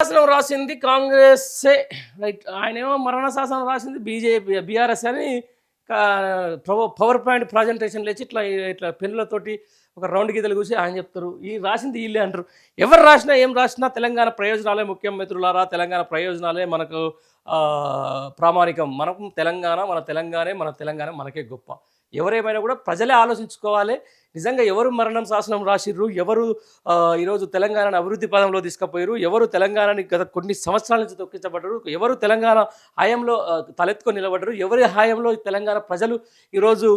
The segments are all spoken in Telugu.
శాసనం రాసింది కాంగ్రెస్సే. రైట్ ఆయనేమో మరణ శాసనం రాసింది బీజేపీ బీఆర్ఎస్ అని పవర్ పాయింట్ ప్రజెంటేషన్ లేచి ఇట్లా ఇట్లా పెన్నులతోటి ఒక రౌండ్ గీతలు కూసి ఆయన చెప్తారు. ఈ రాసింది వీళ్ళే అంటారు. ఎవరు రాసినా ఏం రాసినా తెలంగాణ ప్రయోజనాలే ముఖ్యం మిత్రులారా తెలంగాణ ప్రయోజనాలే మనకు ప్రామాణికం. మనకు తెలంగాణ మన తెలంగాణే మన తెలంగాణ మనకే గొప్ప. ఎవరేమైనా కూడా ప్రజలే ఆలోచించుకోవాలి. నిజంగా ఎవరు మరణం శాసనం రాసిర్రు? ఎవరు ఈరోజు తెలంగాణను అభివృద్ధి పదంలో తీసుకుపోయారు ఎవరు తెలంగాణని గత కొన్ని సంవత్సరాల నుంచి తొక్కించబడ్డారు? ఎవరు తెలంగాణ హాయంలో తలెత్తుకొని నిలబడ్డారు? ఎవరి హాయంలో తెలంగాణ ప్రజలు ఈరోజు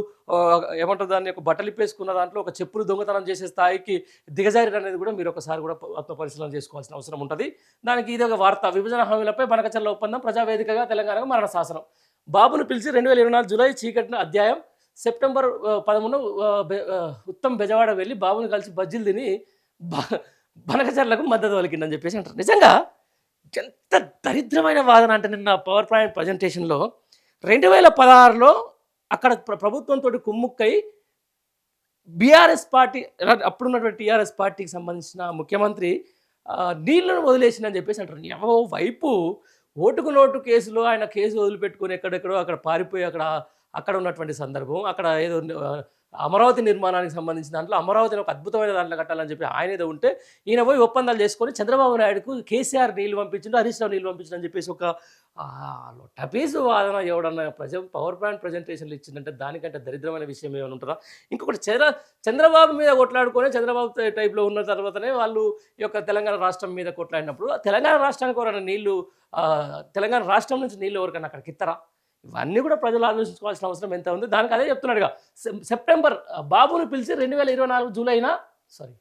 ఏమంటారు దాన్ని ఒక బట్టలు పేసుకున్న దాంట్లో ఒక చెప్పులు దొంగతనం చేసే స్థాయికి దిగజారి అనేది కూడా మీరు ఒకసారి కూడా ఆత్మ పరిశీలన చేసుకోవాల్సిన అవసరం ఉంటుంది. దానికి ఇది ఒక వార్త. విభజన హామీలపై బనకచల్ల ఒప్పందం ప్రజావేదికగా తెలంగాణకు మరణ శాసనం. బాబును పిలిచి రెండు వేల ఇరవై నాలుగు జూలై చీకటిన అధ్యాయం సెప్టెంబర్ పదమూడు ఉత్తమ్ బెజవాడ వెళ్ళి బాబుని కలిసి బజ్జీలు తిని బ- బనకచర్లకు మద్దతు వలికిందని చెప్పేసి అంటారు. నిజంగా ఎంత దరిద్రమైన వాదన అంటే నిన్న పవర్ పాయింట్ ప్రజెంటేషన్లో రెండు వేల పదహారులో అక్కడ ప్ర- ప్రభుత్వంతో కుమ్ముక్కై బీఆర్ఎస్ పార్టీ అప్పుడున్నటువంటి టీఆర్ఎస్ పార్టీకి సంబంధించిన ముఖ్యమంత్రి నీళ్ళను వదిలేసిందని చెప్పేసి అంటారు. ఎవో వైపు ఓటుకు నోటు కేసులో ఆయన కేసు వదిలిపెట్టుకుని ఎక్కడెక్కడో అక్కడ పారిపోయి అక్కడ అక్కడ ఉన్నటువంటి సందర్భం. అక్కడ ఏదో అమరావతి నిర్మాణానికి సంబంధించిన దాంట్లో అమరావతిని ఒక అద్భుతమైన దాంట్లో కట్టాలని చెప్పి ఆయన ఏదో ఉంటే ఈయన పోయి ఒప్పందాలు చేసుకొని చంద్రబాబు నాయుడుకు కేసీఆర్ నీళ్ళు పంపించిండు హరీష్ రావు నీళ్ళు పంపించిండు అని చెప్పేసి ఒక ఆ, టపీసు వాదన ఎవడన్నా ప్రజ పవర్ పాయింట్ ప్రజెంటేషన్లు ఇచ్చిందంటే దానికంటే దరిద్రమైన విషయం ఏమైనా ఉంటుందా? ఇంకొకటి చంద్ర చంద్రబాబు మీద కొట్లాడుకొని చంద్రబాబు టైప్లో ఉన్న తర్వాతనే వాళ్ళు ఈ యొక్క తెలంగాణ రాష్ట్రం మీద కొట్లాడినప్పుడు తెలంగాణ రాష్ట్రానికి ఎవరైనా నీళ్ళు తెలంగాణ రాష్ట్రం నుంచి నీళ్ళు ఎవరికైనా అక్కడికి ఇస్తారా ఇవన్నీ కూడా ప్రజలు ఆలోచించుకోవాల్సిన అవసరం ఎంత ఉంది? దానికి అదే చెప్తున్నాడుగా. సెప్టెంబర్ బాబును పిలిచి రెండు వేల ఇరవై నాలుగు జూలైనా సారీ.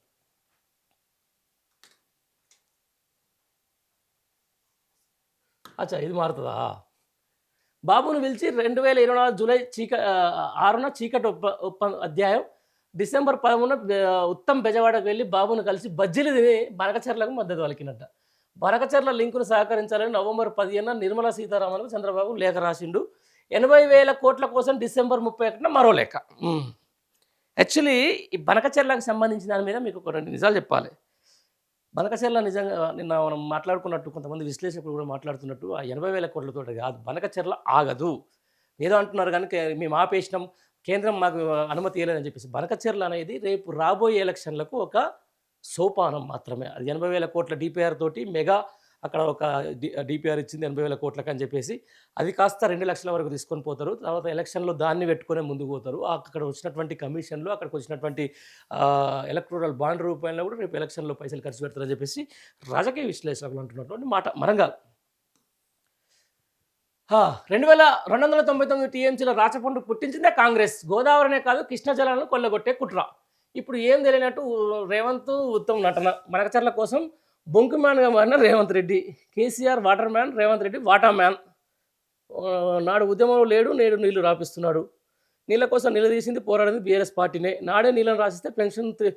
అచ్చా ఇది మారుతుందా? బాబును పిలిచి రెండు వేల ఇరవై నాలుగు జూలై చీక ఆరున చీకటి ఒప్ప ఒప్ప అధ్యాయం. డిసెంబర్ పదమూడున ఉత్తమ్ బెజవాడకు వెళ్ళి బాబును కలిసి బజ్జీలు తిని బనకచర్లకు మద్దతు పలికినట్ట బనకచర్ల లింకును సహకరించాలని నవంబర్ పదిహేను నిర్మలా సీతారామన్కు చంద్రబాబు లేఖ రాసిండు. ఎనభై వేల కోట్ల కోసం డిసెంబర్ ముప్పై ఒకటిన మరో లేఖ. యాక్చువల్లీ ఈ బనకచర్లకు సంబంధించిన దాని మీద మీకు ఒక రెండు నిజాలు చెప్పాలి. బనకచెర్ల నిజంగా నిన్న మనం మాట్లాడుకున్నట్టు కొంతమంది విశ్లేషకులు కూడా మాట్లాడుతున్నట్టు ఆ ఎనభై వేల కోట్లతో కాదు బనకచెర్ల ఆగదు. ఏదో అంటున్నారు కానీ కే- మేము ఆపేసినాం కేంద్రం మాకు అనుమతి ఇవ్వలేదని చెప్పేసి. బనకచెర్ల అనేది రేపు రాబోయే ఎలక్షన్లకు ఒక సోపానం మాత్రమే. అది ఎనభై వేల కోట్ల డిపిఆర్ తోటి మెగా అక్కడ ఒక డిపిఆర్ ఇచ్చింది ఎనభై వేల కోట్లకు అని చెప్పేసి. అది కాస్త రెండు లక్షల వరకు తీసుకొని పోతారు. తర్వాత ఎలక్షన్లో దాన్ని పెట్టుకునే ముందుకు పోతారు. అక్కడ వచ్చినటువంటి కమిషన్లు అక్కడికి వచ్చినటువంటి ఎలక్ట్రల్ బాండ్ రూపాయల్లో కూడా రేపు ఎలక్షన్లో పైసలు ఖర్చు పెడతారని చెప్పేసి రాజకీయ విశ్లేషకులు అంటున్నటువంటి మాట. మరంగా రెండు వేల రెండు వందల తొంభై తొమ్మిది టీఎంసీలో రాచపండు పుట్టించిందే కాంగ్రెస్. గోదావరినే కాదు కృష్ణా జలాలను కొల్లగొట్టే కుట్ర. ఇప్పుడు ఏం తెలియనట్టు రేవంత్ ఉత్తమ్ నటన. మనకచర్ల కోసం బొంకు మ్యాన్గా మారిన Revanth Reddy. KCR water man Revanth Reddy water man. నాడు ఉద్యమంలో లేడు నేడు నీళ్ళు రాపిస్తున్నాడు. నీళ్ళ కోసం నిలదీసింది పోరాడింది బీఆర్ఎస్ పార్టీనే. నాడే నీళ్ళని రాసిస్తే పెన్షన్ త్రీ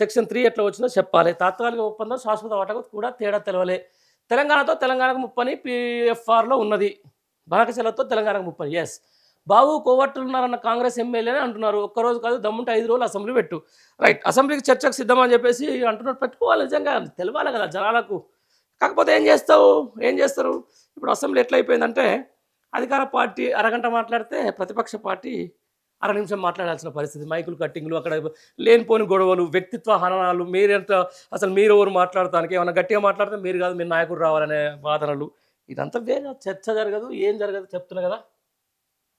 సెక్షన్ త్రీ ఎట్లా వచ్చిందో చెప్పాలి. తాత్కాలిక ఒప్పందం శాశ్వత వాటకు కూడా తేడా తెలవలే. తెలంగాణతో తెలంగాణకు ముప్పని పిఎఫ్ఆర్లో ఉన్నది. బనకశలతో తెలంగాణకు ముప్పని ఎస్ బాబు కోవట్లు ఉన్నారన్న కాంగ్రెస్ ఎమ్మెల్యేనే అంటున్నారు. ఒక్కరోజు కాదు దమ్ముంటే ఐదు రోజులు అసెంబ్లీ పెట్టు. రైట్ అసెంబ్లీకి చర్చకు సిద్ధమని చెప్పేసి అంటున్నట్టు పెట్టుకోవాలి నిజంగా తెలవాలి కదా జనాలకు. కాకపోతే ఏం చేస్తావు? ఏం చేస్తారు? ఇప్పుడు అసెంబ్లీ ఎట్లా అయిపోయిందంటే అధికార పార్టీ అరగంట మాట్లాడితే ప్రతిపక్ష పార్టీ అర నిమిషం మాట్లాడాల్సిన పరిస్థితి. మైకులు కట్టింగ్లు అక్కడ లేనిపోని గొడవలు వ్యక్తిత్వ హననాలు మీరెంత అసలు మీరు ఎవరు మాట్లాడటానికి ఏమైనా గట్టిగా మాట్లాడితే మీరు కాదు మీరు నాయకుడు రావాలనే వాదనలు. ఇదంతా వేరే చర్చ జరగదు ఏం జరగదు చెప్తున్నా కదా.